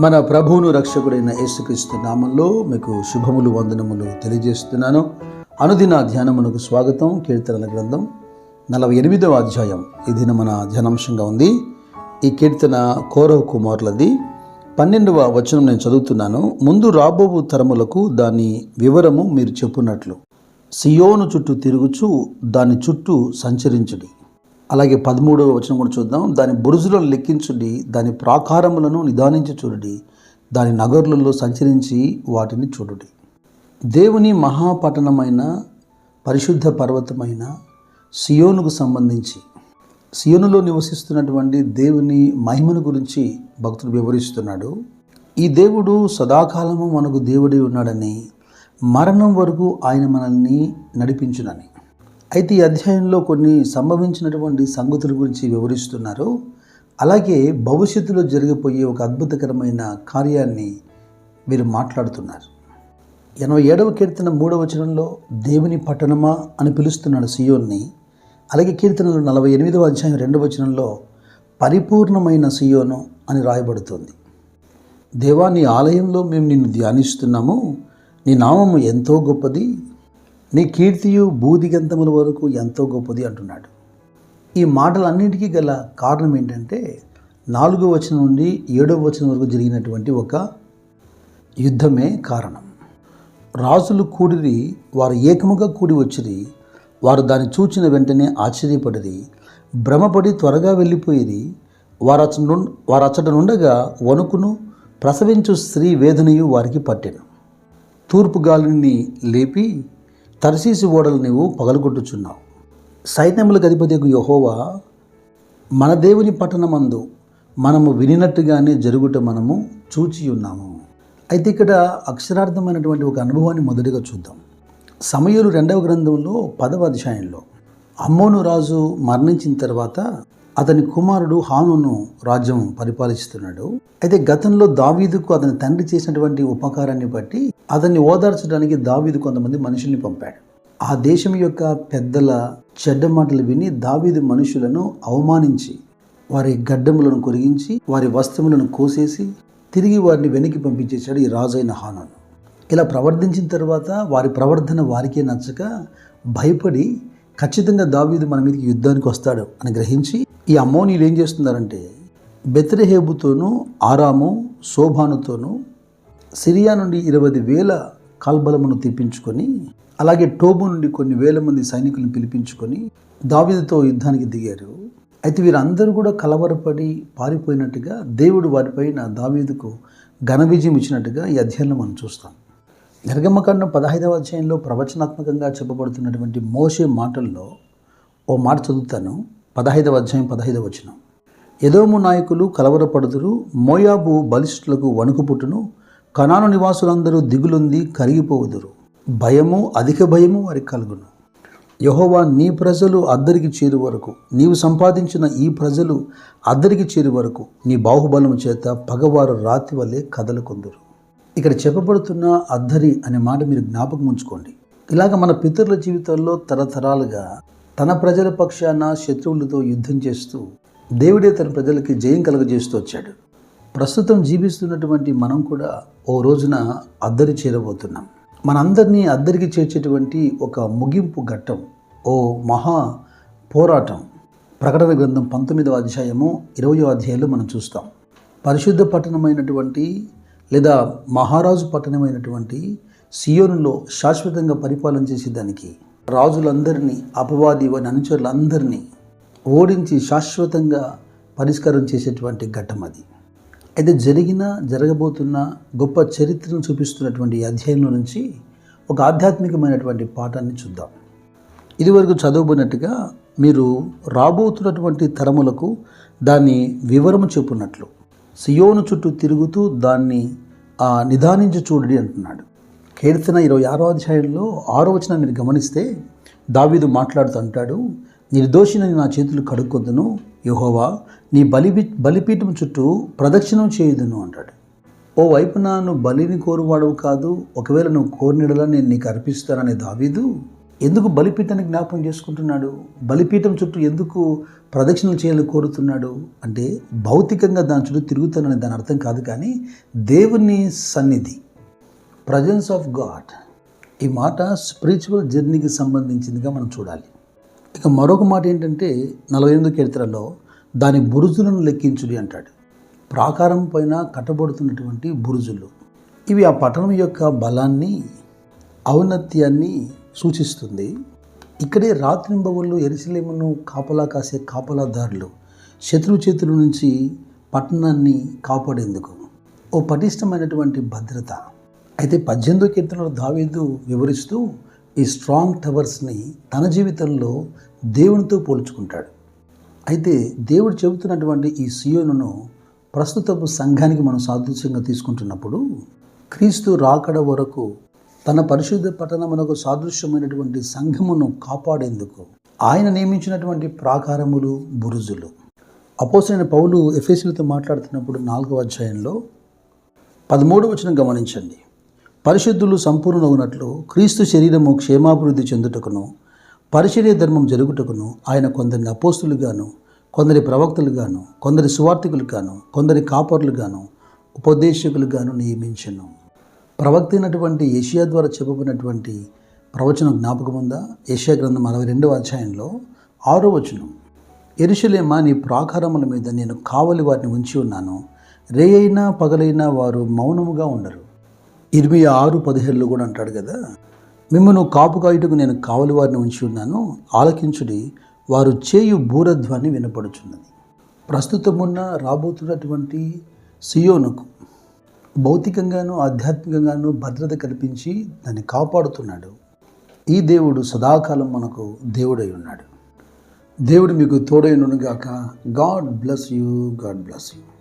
మన ప్రభువును రక్షకుడైన యేసుక్రీస్తు నామంలో మీకు శుభములు వందనములు తెలియజేస్తున్నాను. అనుదిన ధ్యానమునకు స్వాగతం. కీర్తనల గ్రంథం నలభై ఎనిమిదవ అధ్యాయం. ఈ దిన మన ధ్యానాంశంగా ఉంది. ఈ కీర్తన కౌరవ కుమారులది. పన్నెండవ వచనం నేను చదువుతున్నాను. ముందు రాబోవు తరములకు దాని వివరము మీరు చెప్పున్నట్లు సియోను చుట్టూ తిరుగుచు దాని చుట్టూ సంచరించుడి. అలాగే పదమూడవ వచనం కూడా చూద్దాం. దాని బురుజులను లెక్కించుడి దాని ప్రాకారములను నిదానించి చూడుడి దాని నగరులలో సంచరించి వాటిని చూడుడి. దేవుని మహాపట్టణమైన పరిశుద్ధ పర్వతమైన సియోనుకు సంబంధించి సియోనులో నివసిస్తున్నటువంటి దేవుని మహిమను గురించి భక్తుడు వివరిస్తున్నాడు. ఈ దేవుడు సదాకాలము మనకు దేవుడై ఉన్నాడని మరణం వరకు ఆయన మనల్ని నడిపించునని. అయితే ఈ అధ్యాయంలో కొన్ని సంభవించినటువంటి సంగతుల గురించి వివరిస్తున్నారు. అలాగే భవిష్యత్తులో జరిగిపోయే ఒక అద్భుతకరమైన కార్యాన్ని మీరు మాట్లాడుతున్నారు. ఎనభై ఏడవ కీర్తన మూడవ వచనంలో దేవుని పట్టణమా అని పిలుస్తున్నాడు సియోన్ని. అలాగే కీర్తనలో నలభై ఎనిమిదవ అధ్యాయం రెండవ వచనంలో పరిపూర్ణమైన సియోను అని రాయబడుతుంది. దేవా నీ ఆలయంలో మేము నిన్ను ధ్యానిస్తున్నాము. నీ నామము ఎంతో గొప్పది. నీ కీర్తియు బూదిగంతముల వరకు ఎంతో గొప్పది అంటున్నాడు. ఈ మాటలన్నిటికీ గల కారణం ఏంటంటే నాలుగో వచనం నుండి ఏడవ వచనం వరకు జరిగినటువంటి ఒక యుద్ధమే కారణం. రాజులు కూడిరి వారు ఏకముగా కూడి వచ్చిరి వారు దాన్ని చూచిన వెంటనే ఆశ్చర్యపడిరి భ్రమపడి త్వరగా వెళ్ళిపోయిరి వారు అచ్చ వారు అచ్చటనుండగా వణుకును ప్రసవించు స్త్రీ వేదనయు వారికి పట్టెను. తూర్పు గాలిని లేపి తరసీసి ఓడలు నీవు పగలగొట్టుచున్నావు. సైన్యములకు అధిపతికు యహోవా మన దేవుని పట్టణమందు మనము వినినట్టుగానే జరుగుట మనము చూచి ఉన్నాము అయితే ఇక్కడ అక్షరార్థమైనటువంటి ఒక అనుభవాన్ని మొదటిగా చూద్దాం. సమయలు రెండవ గ్రంథంలో పదవ అధ్యాయంలో. అమ్మోను రాజు మరణించిన తర్వాత అతని కుమారుడు హానును రాజ్యం పరిపాలిస్తున్నాడు. అయితే గతంలో దావీదుకు అతని తండ్రి చేసినటువంటి ఉపకారాన్ని బట్టి అతన్ని ఓదార్చడానికి దావీదు కొంతమంది మనుషుల్ని పంపాడు. ఆ దేశం యొక్క పెద్దల చెడ్డ మాటలు విని దావీదు మనుషులను అవమానించి వారి గడ్డములను కొరిగించి వారి వస్త్రములను కోసేసి తిరిగి వారిని వెనక్కి పంపించేశాడు ఈ రాజైన హానును. ఇలా ప్రవర్తించిన తర్వాత వారి ప్రవర్తన వారికే నచ్చక భయపడి ఖచ్చితంగా దావీదు మన మీదకి యుద్ధానికి వస్తాడు అని గ్రహించి ఈ అమ్మోనీలు ఏం చేస్తున్నారంటే బెత్రహేబుతోనూ ఆరాము శోభానుతోనూ సిరియా నుండి ఇరవై వేల కాల్బలమును తెప్పించుకొని అలాగే టోబు నుండి కొన్ని వేల మంది సైనికులను పిలిపించుకొని దావీదుతో యుద్ధానికి దిగారు. అయితే వీరందరూ కూడా కలవరపడి పారిపోయినట్టుగా దేవుడు వారిపైన దావీదుకు ఘన విజయం ఇచ్చినట్టుగా ఈ అధ్యయనంలో మనం చూస్తాం. నిర్గమకాండం పదహైదవ అధ్యాయంలో ప్రవచనాత్మకంగా చెప్పబడుతున్నటువంటి మోసే మాటల్లో ఓ మాట చదువుతాను. పదహైదవ అధ్యాయం పదహైదవ వచనం. ఎదోము నాయకులు కలవరపడుదురు మోయాబు బలిష్ఠులకు వణుకు పుట్టును కనాను నివాసులందరూ దిగులుంది కరిగిపోవుదురు. భయము అధిక భయము వారికి కలుగును. యహోవా నీ ప్రజలు అద్దరికి చేరు వరకు నీవు సంపాదించిన ఈ ప్రజలు అద్దరికి చేరు వరకు నీ బాహుబలము చేత పగవారు రాతి వల్లే కదలకొందురు. ఇక్కడ చెప్పబడుతున్న అద్దరి అనే మాట మీరు జ్ఞాపకం ఉంచుకోండి. ఇలాగ మన పితరుల జీవితాల్లో తరతరాలుగా తన ప్రజల పక్షాన శత్రువులతో యుద్ధం చేస్తూ దేవుడే తన ప్రజలకి జయం కలుగజేస్తూ వచ్చాడు. ప్రస్తుతం జీవిస్తున్నటువంటి మనం కూడా ఓ రోజున అద్దరి చేరబోతున్నాం. మనందరినీ అద్దరికి చేర్చేటువంటి ఒక ముగింపు ఘట్టం ఓ మహా పోరాటం. ప్రకటన గ్రంథం పంతొమ్మిదవ అధ్యాయము ఇరవయో అధ్యాయంలో మనం చూస్తాం. పరిశుద్ధ పట్టణమైనటువంటి లేదా మహారాజు పట్టణమైనటువంటి సియోనులో శాశ్వతంగా పరిపాలన చేసేదానికి రాజులందరినీ అపవాది వారి అనుచరులందరినీ ఓడించి శాశ్వతంగా పరిష్కారం చేసేటువంటి ఘట్టం అది. అయితే జరిగిన జరగబోతున్న గొప్ప చరిత్రను చూపిస్తున్నటువంటి ఈ అధ్యాయంలో నుంచి ఒక ఆధ్యాత్మికమైనటువంటి పాఠాన్ని చూద్దాం. ఇదివరకు చదువుకున్నట్టుగా మీరు రాబోతున్నటువంటి తరములకు దాన్ని వివరము చెప్పున్నట్లు. సియోను చుట్టూ తిరుగుతూ దాన్ని ఆ నిదానించి చూడండి అంటున్నాడు. కీర్తన ఇరవై ఆరో అధ్యాయంలో ఆరో వచనం మీరు గమనిస్తే దావీదు మాట్లాడుతూ అంటాడు నిర్దోషిని నా చేతులు కడుక్కొద్దును యహోవా నీ బలి బలిపీఠం చుట్టూ ప్రదక్షిణం చేయుదును అంటాడు. ఓ వైపున నువ్వు బలిని కోరువాడవు కాదు ఒకవేళ నువ్వు కోరినడలా నేను నీకు అర్పిస్తాననే దావీదు ఎందుకు బలిపీఠాన్ని జ్ఞాపకం చేసుకుంటున్నాడు? బలిపీఠం చుట్టూ ఎందుకు ప్రదక్షిణలు చేయాలని కోరుతున్నాడు? అంటే భౌతికంగా దాని చుట్టూ తిరుగుతానని దాని అర్థం కాదు కానీ దేవుని సన్నిధి ప్రజెన్స్ ఆఫ్ గాడ్ ఈ మాట స్పిరిచువల్ జర్నీకి సంబంధించిందిగా మనం చూడాలి. ఇక మరొక మాట ఏంటంటే నలభై ఎనిమిది కీర్తనలో దాని బురుజులను లెక్కించుడి అంటాడు. ప్రాకారం పైన కట్టబడుతున్నటువంటి బురుజులు. ఇవి ఆ పట్టణం యొక్క బలాన్ని ఔన్నత్యాన్ని సూచిస్తుంది. ఇక్కడే రాత్రింబవళ్ళు ఎరుసలేమును కాపలా కాసే కాపలాదారులు శత్రు చేతుల నుంచి పట్టణాన్ని కాపాడేందుకు ఓ పటిష్టమైనటువంటి భద్రత. అయితే పద్దెనిమిదో కీర్తనలో దావేదు వివరిస్తూ ఈ స్ట్రాంగ్ టవర్స్ని తన జీవితంలో దేవునితో పోల్చుకుంటాడు. అయితే దేవుడు చెబుతున్నటువంటి ఈ సియోను ప్రస్తుతపు సంఘానికి మనం సాదృశ్యంగా తీసుకుంటున్నప్పుడు క్రీస్తు రాకడ వరకు తన పరిశుద్ధ పట్టణమునకు సాదృశ్యమైనటువంటి సంఘమును కాపాడేందుకు ఆయన నియమించినటువంటి ప్రాకారములు బురుజులు. అపోసైన పౌలు ఎఫ్ఎస్లతో మాట్లాడుతున్నప్పుడు నాలుగవ అధ్యాయంలో పదమూడు వచనం గమనించండి. పరిశుద్ధులు సంపూర్ణ ఉన్నట్లు క్రీస్తు శరీరము క్షేమాభివృద్ధి చెందుటకును పరిచర్య ధర్మం జరుగుటకును ఆయన కొందరిని అపోస్తులుగాను కొందరి ప్రవక్తలుగాను కొందరి సువార్థికులుగాను కొందరి కాపరులుగాను ఉపదేశకులుగాను నియమించను. ప్రవక్త అయినటువంటి ఏషియా ద్వారా చెప్పబడినటువంటి ప్రవచనం జ్ఞాపకం ఉందా ఏషియా గ్రంథం అరవై రెండవ అధ్యాయంలో ఆరో వచనం. ఎరుషలేమా నీ ప్రాకారముల మీద నేను కావలి వారిని ఉంచి ఉన్నాను. రే అయినా పగలైనా వారు మౌనముగా ఉండరు. ఇరవై ఆరు పదిహేడులో కూడా అంటాడు కదా మిమ్మల్ని కాపు కాయుటకు నేను కావలి వారిని ఉంచి ఉన్నాను. ఆలకించుడి వారు చేయు బూరధ్వాన్ని వినపడుచున్నది. ప్రస్తుతమున్న రాబోతున్నటువంటి సియోనుకు భౌతికంగాను ఆధ్యాత్మికంగాను భద్రత కల్పించి దాన్ని కాపాడుతున్నాడు. ఈ దేవుడు సదాకాలం మనకు దేవుడై ఉన్నాడు. దేవుడు మీకు తోడైనగాక God bless you. God bless you.